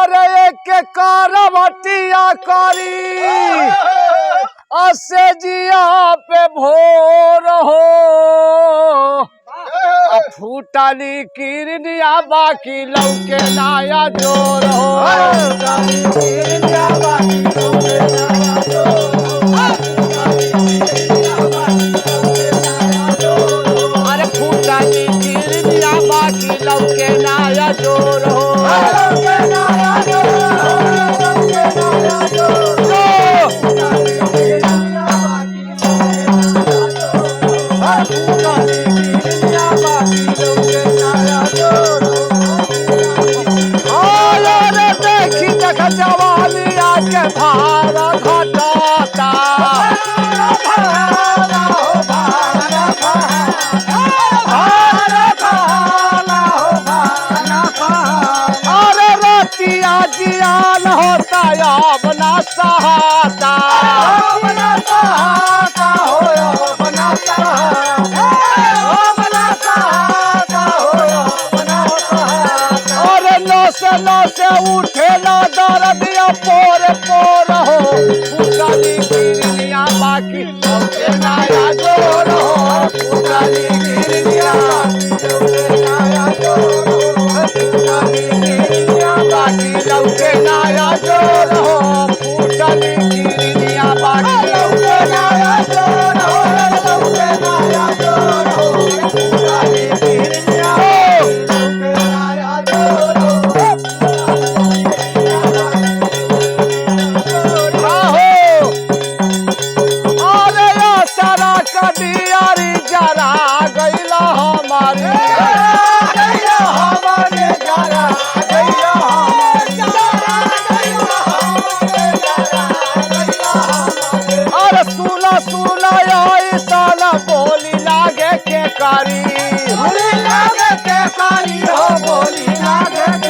और एक कारवटिया करी। असे जिया पे भोर हो। फूटानी किरनिया बाकी लौके नाया ज़ोर हो। जवानी आज के जियान होता या बना सहाता से नो से उठे ना दर्द या पोर पोर। हो पुरानी गिरनिया बाकी सबके नया ज़ोर हो। पुरानी गिरनिया Lord. साला बोली लागे के कारी बोली लागे के कारी हो बोली लागे के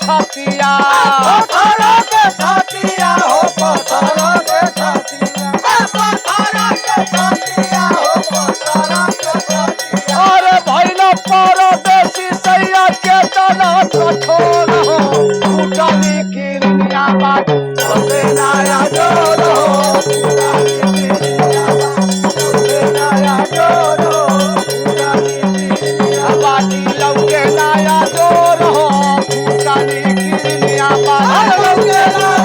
সাথিয়া Hallelujah.